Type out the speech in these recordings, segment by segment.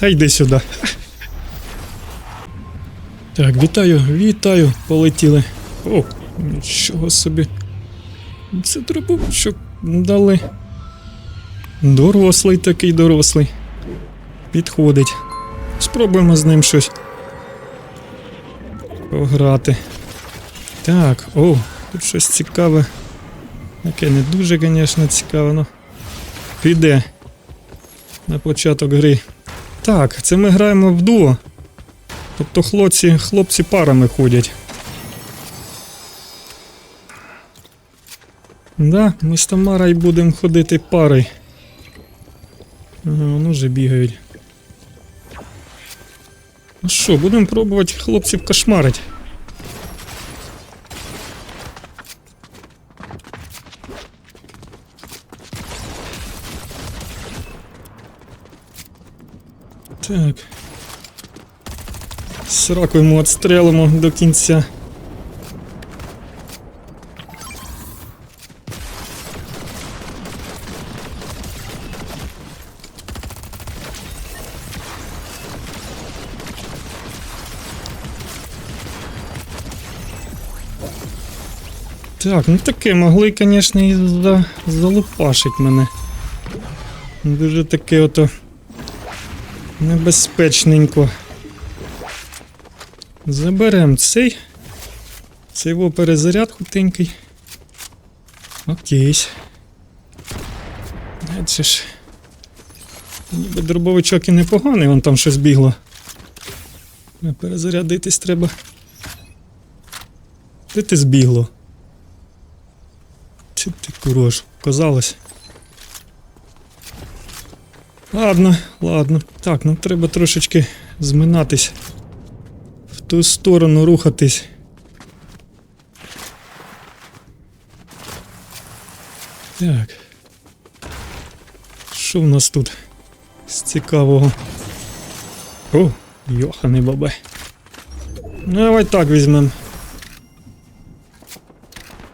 Та йди сюди. Так, вітаю, вітаю, полетіли. О, нічого собі. Це дробовичок дали. Дорослий такий дорослий. Підходить. Спробуємо з ним щось. Пограти. Так, о, тут щось цікаве. Таке не дуже, звісно, цікаве, но піде на початок гри. Так, це ми граємо в дуо. Тобто хлопці, хлопці парами ходять. Да, ми з Тамарою будемо ходити пари. Ага, вони вже бігають. Ну що, будемо пробувати хлопців кошмарить. Так. Сраку йому отстрелимо до кінця. Так, ну таке могли, звісно, і залупашить мене. Дуже таке ото небезпечненько. Заберемо цей. Цей його перезаряд хутенький. Окей. Це ж. Ніби дробовичок і непоганий, вон там щось бігло. Перезарядитись треба. Де ти збігло? Чи ти курож? Казалось. Ладно, ладно. Так, нам треба трошечки зминатись. В ту сторону рухатись. Так. Що в нас тут з цікавого? О, йоханий бабай. Ну, давай так візьмем.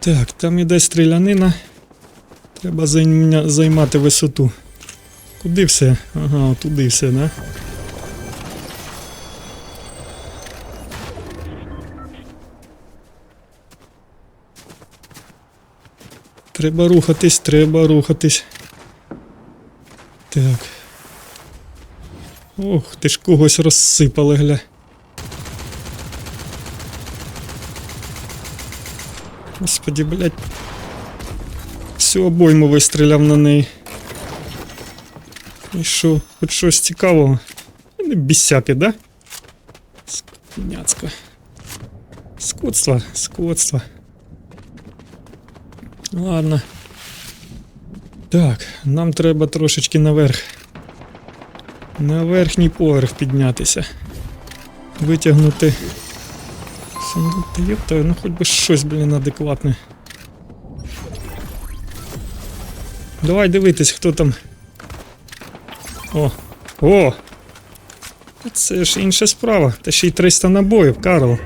Так, там іде стрілянина. Треба займати висоту. Куди все? Ага, туди все, да? Треба рухатись, треба рухатись. Так. Ох, ти ж когось розсипали, гля. Господи, блядь. Всю обойму вистріляв на неї. І що, хоч щось цікавого? Не бісяки, да? Скотняцька. Скотство, скотство. Ладно. Так, нам треба трошечки наверх. На верхній поверх піднятися. Витягнути. Сундук та ёпта, ну хоч би щось, блін, адекватне. Давай дивитись, хто там. О! О! Це ж інша справа. Та ще й 300 набоїв, Карл.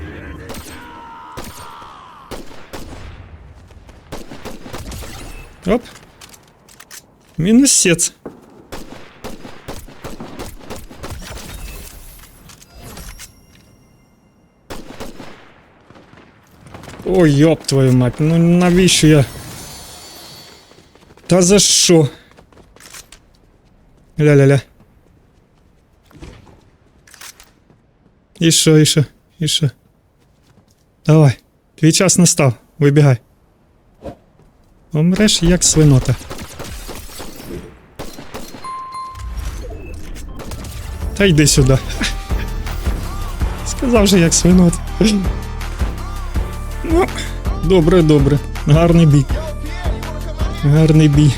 Оп. Мінусець. Ой, ёб твою мать, ну навіщо я? Та за що? Ля-ля-ля. І що, і що, і що? Давай, твій час настав, вибігай. Помреш як свинота. Та йди сюди. Сказав же як свинот. Ну, добре, добре. Гарний бій. Гарний бій.